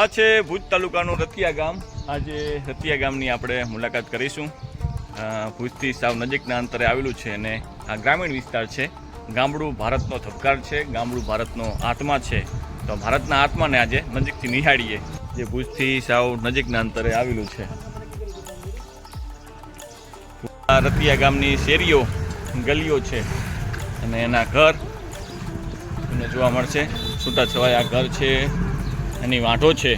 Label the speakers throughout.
Speaker 1: આ છે ભુજ તાલુકાનું રતિયા ગામ. આજે રતિયા ગામની આપણે મુલાકાત કરીશું. ભુજથી સાવ નજીકના અંતરે આવેલું છે અને આ ગ્રામીણ વિસ્તાર છે. ગામડું ભારતનો ધબકાર છે, ગામડું ભારતનો આત્મા છે. તો ભારતના આત્માને આજે નજીકથી નિહાળીએ, જે ભુજથી સાવ નજીકના અંતરે આવેલું છે. આ રતિયા ગામની શેરીઓ, ગલીઓ છે અને એના ઘર. તમને જોવા મળશે. છૂટાછવાયા ઘર છે. એની વાંઢો છે.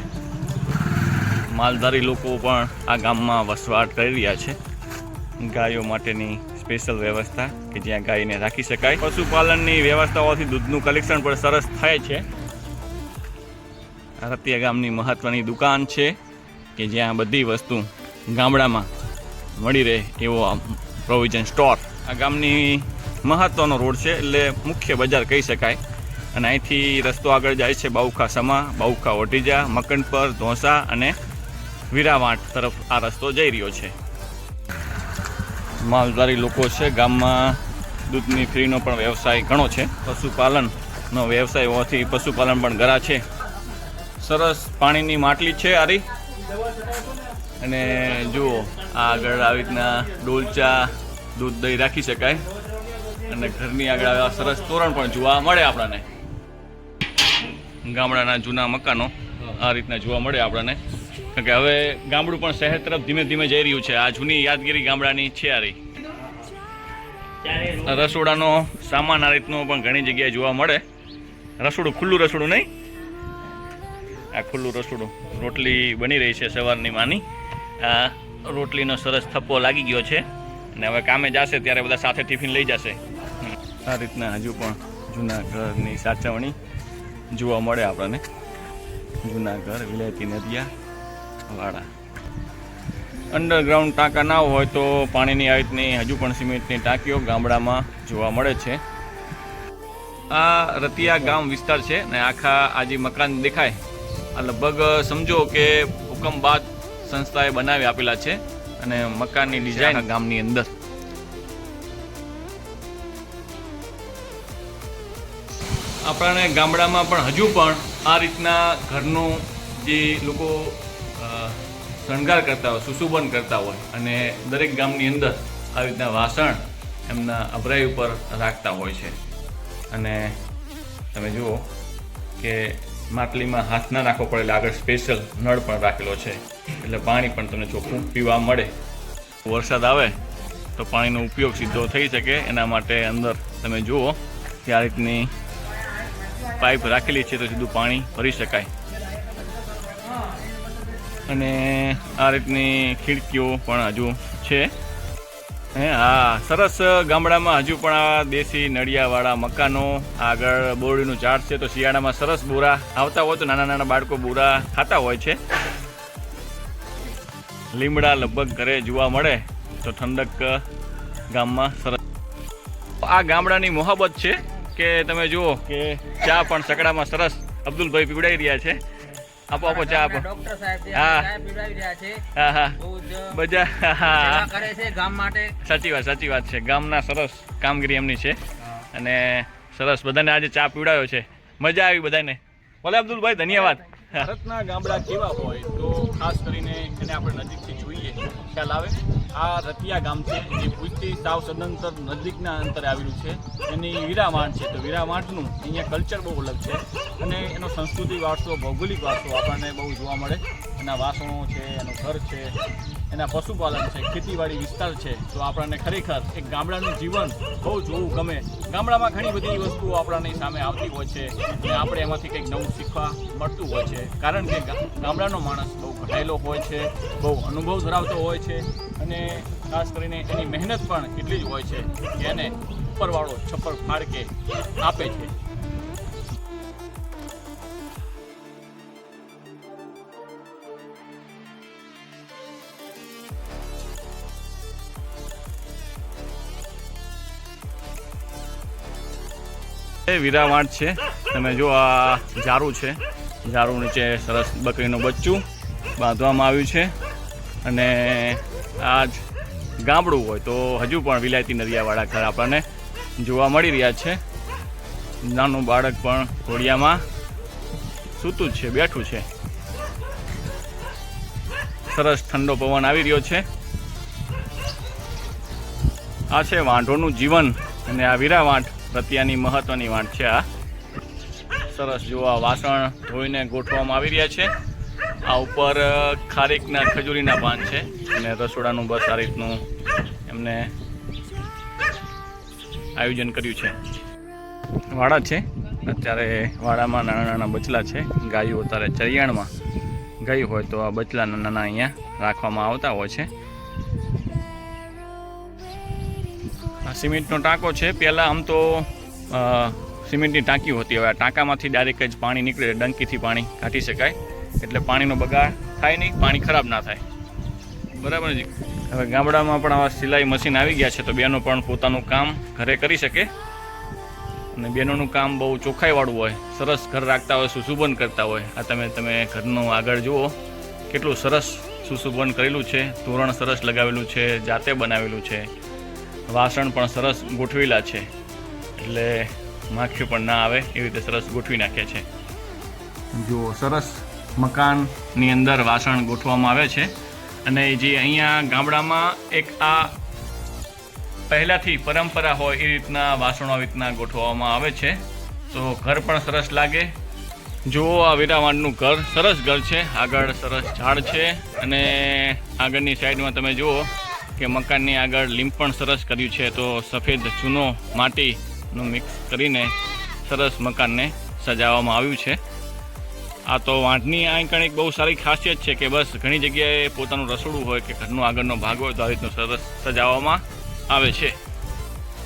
Speaker 1: માલધારી લોકો પણ આ ગામમાં વસવાટ કરી રહ્યા છે. ગાયો માટેની સ્પેશિયલ વ્યવસ્થા કે જ્યાં ગાયને રાખી શકાય. પશુપાલનની વ્યવસ્થાઓથી દૂધનું કલેક્શન પણ સરસ થાય છે. રતિયા ગામની મહત્ત્વની દુકાન છે કે જ્યાં બધી વસ્તુ ગામડામાં મળી રહે એવો પ્રોવિઝન સ્ટોર આ ગામની મહત્ત્વનો રોડ છે એટલે મુખ્ય બજાર કહી શકાય. અને અહીંથી રસ્તો આગળ જાય છે બાઉખા સમા, બાઉખા ઓટીજા મકંડપર ધોંસા અને વીરાવાંટ તરફ આ રસ્તો જઈ રહ્યો છે. માલધારી લોકો છે, ગામમાં દૂધની ફ્રીનો પણ વ્યવસાય ઘણો છે. પશુપાલનનો વ્યવસાય હોવાથી પશુપાલન પણ ઘરા છે. સરસ પાણીની માટલી છે આરી. અને જુઓ આગળ આવી રીતના ડોલચા દૂધ દહીં રાખી શકાય. અને ઘરની આગળ સરસ તોરણ પણ જોવા મળે આપણને. ગામડાના જૂના મકાનો આ રીતના જોવા મળે આપણને. કારણ કે હવે ગામડું પણ શહેર તરફ ધીમે ધીમે જઈ રહ્યું છે. આ જૂની યાદગીરી ગામડાની છે આ રહી. રસોડાનો, સામાન આ રીતનો પણ ઘણી જગ્યાએ જોવા મળે. રસોડું, ખુલ્લું રસોડું નહીં? આ ખુલ્લું રસોડું રોટલી બની રહી છે સવારની માની. આ રોટલીનો સરસ થપ્પો લાગી ગયો છે. અને હવે કામે જશે ત્યારે બધા સાથે ટિફિન લઈ જશે. આ રીતના હજુ પણ જૂના ઘરની સાચવણી. જોવા મળે આપણને. જૂના ઘર વિલાયતી નદિયા વાળા અંડરગ્રાઉન્ડ ટાંકા ના હોય તો પાણીની આવી રીતની હજુ પણ સિમેન્ટની ટાંકીઓ ગામડામાં જોવા મળે છે. આ રતિયા ગામ વિસ્તાર છે ને આખા આ જે મકાન દેખાય આ લગભગ સમજો કે ભૂકંપ બાદ સંસ્થાએ બનાવી આપેલા છે અને મકાનની ડિઝાઇન ગામની અંદર. આપણને ગામડામાં પણ હજુ પણ આ રીતના ઘરનું જે લોકો શણગાર કરતા હોય, સુશોભન કરતા હોય અને દરેક ગામની અંદર આ રીતના વાસણ એમના અભરાઈ ઉપર રાખતા હોય છે. અને તમે જુઓ કે માટલીમાં હાથ ના નાખવો પડે એટલે આગળ સ્પેશિયલ નળ પણ રાખેલો છે. એટલે પાણી પણ તમને ચોખ્ખું પીવા મળે. વરસાદ આવે તો પાણીનો ઉપયોગ સીધો થઈ શકે. એના માટે અંદર તમે જુઓ કે આ રીતની પાઇપ રાખેલી છે તો સીધું પાણી ભરી શકાય. અને આ રીતની ખિડકીઓ પણ હજુ છે. હે હા, સરસ ગામડામાં હજુ પણ આ દેશી નળિયાવાળા મકાનો આગળ બોરડીનું ઝાડ છે તો શિયાળામાં સરસ બોરા આવતા હોય તો નાના નાના બાળકો બોરા ખાતા હોય છે. લીમડા લગભગ ઘરે જોવા મળે તો ઠંડક ગામમાં સરસ. આ ગામડાની મોહબત છે. કે તમે જુઓ કે ચા પણ સકડામાં સરસ અબ્દુલભાઈ પીવડાવી રહ્યા છે. આપો આપો ચા આપો.
Speaker 2: ડોક્ટર સાહેબ
Speaker 1: હા.
Speaker 2: ચા પીવડાવી રહ્યા છે.
Speaker 1: હા હા.
Speaker 2: બહુ
Speaker 1: બધા
Speaker 2: સેવા કરે છે ગામ માટે.
Speaker 1: સાચી વાત સાચી વાત છે. ગામના સરસ કામગીરી એમની છે. અને સરસ બધાને આજે ચા પીવડાવ્યો છે. મજા આવી બધાને. ભલે અબ્દુલભાઈ ધન્યવાદ. ભારતના ગામડા કેવા હોય તો ખાસ કરીને એને આપણે નજીકથી જોઈએ. ખ્યાલ આવે? આ રતિયા ગામ છે. જે ભુજથી સાવ સદંતર નજીકના અંતરે આવેલું છે. એની વીરામાટ છે. તો વીરામાટનું અહીંયા કલ્ચર બહુ અલગ છે. અને એનો સંસ્કૃતિ વારસો, ભૌગોલિક વારસો આપણને બહુ જોવા મળે. એના વાસણો છે, એનું ઘર છે. એના પશુપાલન છે, ખેતીવાડી વિસ્તાર છે. તો આપણને ખરેખર એક ગામડાનું જીવન બહુ જોવું ગમે. ગામડામાં ઘણી બધી વસ્તુઓ આપણાની સામે આવતી હોય છે અને આપણે એમાંથી કંઈક નવું શીખવા મળતું હોય છે. કારણ કે ગામડાનો માણસ બહુ ઘટાયેલો હોય છે, બહુ અનુભવ ધરાવતો હોય છે અને ખાસ કરીને એની મહેનત પણ એટલી જ હોય છે કે એને ઉપરવાળો છપ્પર ફાડકે આપે છે. વીરાવાંટ છે. તમે જો આ ઝારું છે ઝારું નીચે સરસ બકરીનું બચ્ચું બાંધવામાં આવ્યું છે. અને આ ગામડું હોય તો હજુ પણ વિલાયતી નદિયાવાળા ઘર આપણને જોવા મળી રહ્યા છે. નાનું બાળક પણ ઘોડિયામાં સૂતું જ છે, બેઠું છે. સરસ ઠંડો પવન આવી રહ્યો છે. આ છે વાંઢોનું જીવન અને આ વીરા વાંઢ પ્રત્યાની મહત્વની વાંઢ છે આ. સરસ જોવા વાસણ ધોઈને ગોઠવવામાં આવી રહ્યા છે. આ ઉપર ખારેકના ખજૂરીના પાન છે અને રસોડાનું બસ આ રીતનું એમને આયોજન કર્યું છે. વાડા છે. અત્યારે વાડામાં નાના નાના બચલા છે. ગાયો અત્યારે ચરિયાણમાં ગઈ હોય તો આ બચલા નાના અહીંયા રાખવામાં આવતા હોય છે. સિમેન્ટનો ટાંકો છે. પહેલાં આમ તો સિમેન્ટની ટાંકી હોતી. હવે આ ટાંકામાંથી ડાયરેક્ટ જ પાણી નીકળે ડંકીથી પાણી કાઢી શકાય. એટલે પાણીનો બગાડ થાય નહીં, પાણી ખરાબ ના થાય. બરાબર જી? હવે ગામડામાં પણ આવા સિલાઈ મશીન આવી ગયા છે તો બેનો પણ પોતાનું કામ ઘરે કરી શકે. અને બહેનોનું કામ બહુ ચોખ્ખાઈવાળું હોય. સરસ ઘર રાખતા હોય, સુશોભન કરતા હોય. આ તમે તમે ઘરનું આગળ જુઓ. કેટલું સરસ સુશોભન કરેલું છે. તોરણ સરસ લગાવેલું છે, જાતે બનાવેલું છે. વાસણ પણ સરસ ગોઠવેલા છે. એટલે માખીઓ પણ ના આવે, એવી રીતે સરસ ગોઠવી નાખ્યા છે. જુઓ, સરસ મકાનની અંદર વાસણ ગોઠવવામાં આવે છે. અને જે અહીંયા ગામડામાં એક આ પહેલાંથી પરંપરા હોય એ રીતના વાસણો આવી રીતના ગોઠવવામાં આવે છે. તો ઘર પણ સરસ લાગે. જુઓ, આ વીરાવાંડનું ઘર સરસ ઘર છે. આગળ સરસ ઝાડ છે. અને આગળની સાઈડમાં તમે જુઓ કે મકાનની આગળ લીંપ પણ સરસ કર્યું છે, તો સફેદ ચૂનો માટીનું મિક્સ કરીને સરસ મકાનને સજાવવામાં આવ્યું છે. આ તો વાંટની આ કંઈક બહુ સારી ખાસિયત છે કે બસ ઘણી જગ્યાએ પોતાનું રસોડું હોય કે ઘરનો આગળનો ભાગ હોય તો આ રીતનું સરસ સજાવવામાં આવે છે.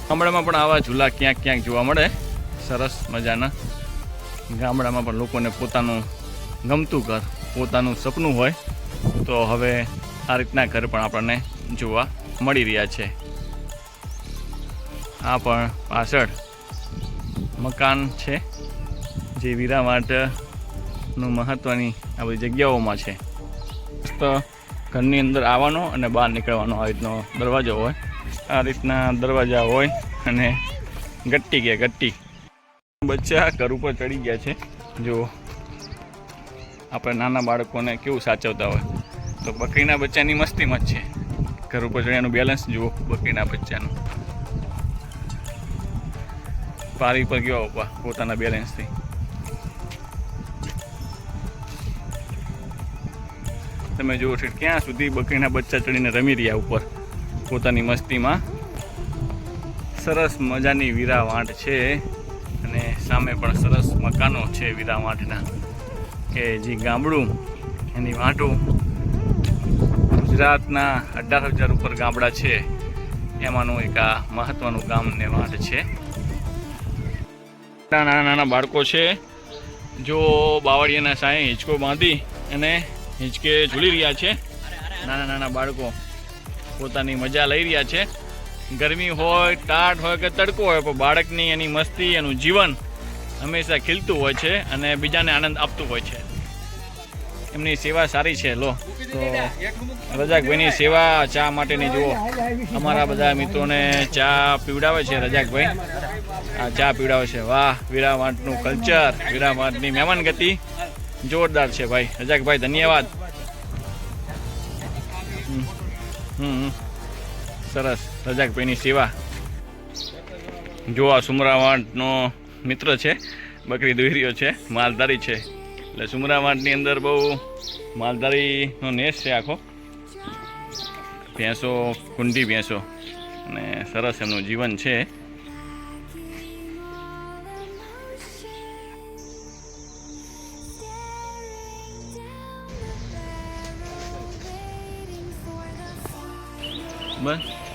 Speaker 1: ગામડામાં પણ આવા ઝૂલા ક્યાંક ક્યાંક જોવા મળે. સરસ મજાના ગામડામાં પણ લોકોને પોતાનું ગમતું ઘર, પોતાનું સપનું હોય. તો હવે આ રીતના ઘર પણ આપણને જોવા મળી રહ્યા છે. આ પણ પાછળ મકાન છે, જે વીરા માટેનું મહત્ત્વની આ બધી જગ્યાઓમાં છે. તો ઘરની અંદર આવવાનો અને બહાર નીકળવાનો આ રીતનો દરવાજો હોય. આ રીતના દરવાજા હોય અને ગટ્ટી ગયા ગટ્ટી. બચ્ચા ઘર ઉપર ચડી ગયા છે. જો આપણે નાના બાળકોને કેવું સાચવતા હોય. તો બકરીના બચ્ચાની મસ્તીમાં જ છે. ઘર ઉપર એનું બેલેન્સ જુઓ બકરીના બચ્ચાનું. પારી પર ગયો ઉપા પોતાના બેલેન્સથી તમે જુઓ છો ક્યાં સુધી બકરીના બચ્ચા ચડીને રમી રહ્યા ઉપર? પોતાની મસ્તીમાં. સરસ મજાની વીરા વાંટ છે અને સામે પણ સરસ મકાનો છે વીરા વાંટના કે જે ગામડું, એની વાંટો ગુજરાતના અઢાર હજાર ઉપર ગામડા છે. એમાંનું એક આ મહત્વનું ગામ નેવાડ છે. નાના નાના બાળકો છે. જો બાવળિયાના સાંયે હિંચકો બાંધી અને હિંચકે ઝૂલી રહ્યા છે. નાના નાના બાળકો પોતાની મજા લઈ રહ્યા છે. ગરમી હોય, ટાઢ હોય કે તડકો હોય, પણ બાળકની એની મસ્તી, એનું જીવન હંમેશા ખીલતું હોય છે અને બીજાને આનંદ આપતું હોય છે. એમની સેવા સારી છે લો. તો રજાકભાઈની સેવા ચા માટેની જુઓ. અમારા બધા મિત્રોને ચા પીવડાવે છે રજાકભાઈ આ ચા પીવડાવે છે. વાહ વીરાવાટનું કલ્ચર વીરાવાટની મહેમાન ગતિ જોરદાર છે ભાઈ. રજાકભાઈ ધન્યવાદ. હમ, સરસ. રજાકભાઈની સેવા. જો આ સુમરાવાંટનો મિત્ર છે. બકરી દોઈ છે. માલધારી છે. એટલે સુમરાવાટની અંદર બહુ માલધારીનો નેસ છે આખો. ભેંસો, કુંડી ભેંસો. અને સરસ એમનું જીવન છે. બસ.